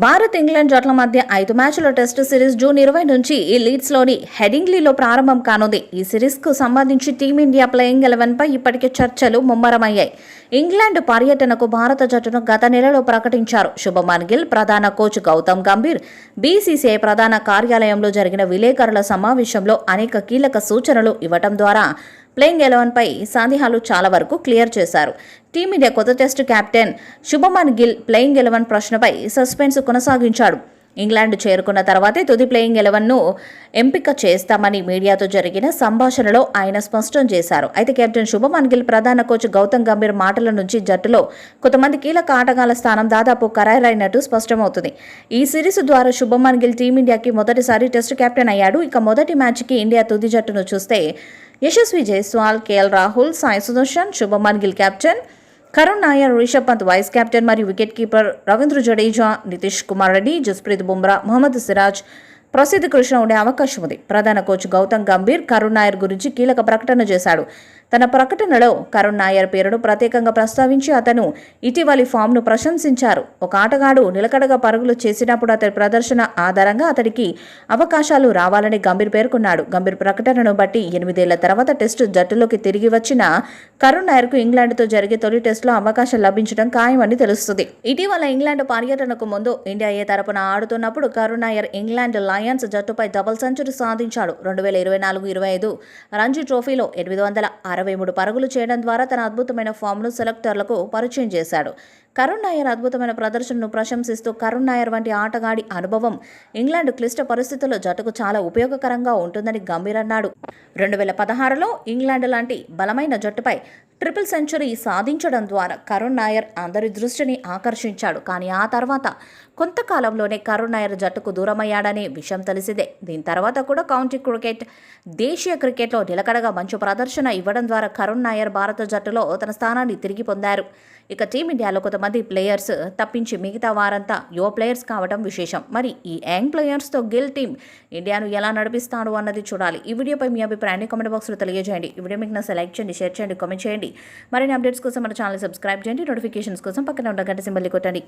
Bharat England జట్ల మధ్య ఐదు మ్యాచ్ల టెస్ట్ సిరీస్ జూన్ ఇరవై నుంచి ఈ లీడ్స్లోని హెడింగ్లీలో ప్రారంభం కానుంది. ఈ సిరీస్కు సంబంధించి టీమిండియా ప్లేయింగ్ ఎలెవెన్పై ఇప్పటికే చర్చలు ముమ్మరమయ్యాయి. ఇంగ్లాండ్ పర్యటనకు భారత జట్టును గత నెలలో ప్రకటించారు. శుభమన్ గిల్ ప్రధాన కోచ్ గౌతమ్ గంభీర్ బీసీసీఐ ప్రధాన కార్యాలయంలో జరిగిన విలేకరుల సమావేశంలో అనేక కీలక సూచనలు ఇవ్వటం ద్వారా ప్లేయింగ్ ఎలెవెన్పై సందేహాలు చాలా వరకు క్లియర్ చేశారు. టీమిండియా కొత్త test captain Shubman Gill playing eleven ప్రశ్నపై suspense కొనసాగించాడు. ఇంగ్లాండ్ చేరుకున్న తర్వాతే తుది ప్లేయింగ్ ఎలవెన్ను ఎంపిక చేస్తామని మీడియాతో జరిగిన సంభాషణలో ఆయన స్పష్టం చేశారు. అయితే కెప్టెన్ శుభమన్ గిల్ ప్రధాన కోచ్ గౌతమ్ గంభీర్ మాటల నుంచి జట్టులో కొంతమంది కీలక ఆటగాళ్ళ స్థానం దాదాపు ఖరారైనట్టు స్పష్టమవుతుంది. ఈ సిరీస్ ద్వారా శుభమన్ గిల్ టీమిండియాకి మొదటిసారి టెస్ట్ కెప్టెన్ అయ్యాడు. ఇక మొదటి మ్యాచ్కి ఇండియా తుది జట్టును చూస్తే Yashasvi Jaiswal KL Rahul Sai Sudharsan Shubman Gill captain Karun Nair Rishabh Pant vice captain మరియు వికెట్ కీపర్ రవీంద్ర జడేజా నితీష్ కుమార్ రెడ్డి జస్ప్రీత్ బుమ్రా మొహమ్మద్ సిరాజ్ ప్రసిద్ధ కృష్ణ ఉండే అవకాశం ఉంది. ప్రధాన కోచ్ గౌతమ్ గంభీర్ కరుణ్ నాయర్ గురించి కీలక ప్రకటన చేశాడు. తన ప్రకటనలో కరుణ్ నాయర్ పేరును ప్రత్యేకంగా ప్రస్తావించి అతను ఇటీవలి ఫామ్ను ప్రశంసించారు. ఒక ఆటగాడు నిలకడగా పరుగులు చేసినప్పుడు అతని ప్రదర్శన ఆధారంగా అతడికి అవకాశాలు రావాలని గంభీర్ పేర్కొన్నాడు. గంభీర్ ప్రకటనను బట్టి ఎనిమిదేళ్ళ తర్వాత టెస్టు జట్టులోకి తిరిగి వచ్చిన కరుణ్ నాయర్కు ఇంగ్లాండ్తో జరిగే తొలి టెస్టులో అవకాశం లభించడం ఖాయమని తెలుస్తుంది. ఇటీవల ఇంగ్లాండ్ పర్యటనకు ముందు ఇండియా ఏ తరపున ఆడుతున్నప్పుడు Karun Nair England line lions జట్టుపై double century సాధించాడు. రెండు వేల ఇరవై నాలుగు ఇరవై ఐదు రంజీ ట్రోఫీలో ఎనిమిది వందల అరవై మూడు పరుగులు చేయడం ద్వారా తన అద్భుతమైన ఫామ్ను సెలెక్టర్లకు పరిచయం చేశాడు. కరుణ్ నాయర్ అద్భుతమైన ప్రదర్శనను ప్రశంసిస్తూ కరుణ్ నాయర్ వంటి ఆటగాడి అనుభవం ఇంగ్లాండ్ క్లిష్ట పరిస్థితుల్లో జట్టుకు చాలా ఉపయోగకరంగా ఉంటుందని గంభీర్ అన్నాడు. రెండు వేల పదహారులో ఇంగ్లాండ్ లాంటి బలమైన జట్టుపై ట్రిపుల్ సెంచరీ సాధించడం ద్వారా కరుణ్ నాయర్ అందరి దృష్టిని ఆకర్షించాడు. కానీ ఆ తర్వాత కొంతకాలంలోనే కరుణ్ నాయర్ జట్టుకు దూరమయ్యాడనే విషయం తెలిసిందే. దీని తర్వాత కూడా కౌంటీ క్రికెట్ దేశీయ క్రికెట్లో నిలకడగా మంచి ప్రదర్శన ఇవ్వడం ద్వారా కరుణ్ నాయర్ భారత జట్టులో తన స్థానాన్ని తిరిగి పొందారు. ఇక టీమిండియాలో కొంతమంది ప్లేయర్స్ తప్పించి మిగతా వారంతా యువ ప్లేయర్స్ కావడం విశేషం. మరి ఈ యంగ్ ప్లేయర్స్తో గిల్ టీం ఇండియాను ఎలా నడిపిస్తాడు అన్నది చూడాలి. ఈ వీడియోపై మీ అభిప్రాయాన్ని కామెంట్ బాక్స్లో తెలియజేయండి. ఈ వీడియో మీకు నా లైక్ చేయండి షేర్ చేయండి కామెంట్ చేయండి. మరిన్ని అప్డేట్స్ కోసం మన ఛానల్ సబ్స్క్రైబ్ చేయండి. నోటిఫికేషన్స్ కోసం పక్కన ఉన్న గంట సింబల్ని కొట్టండి.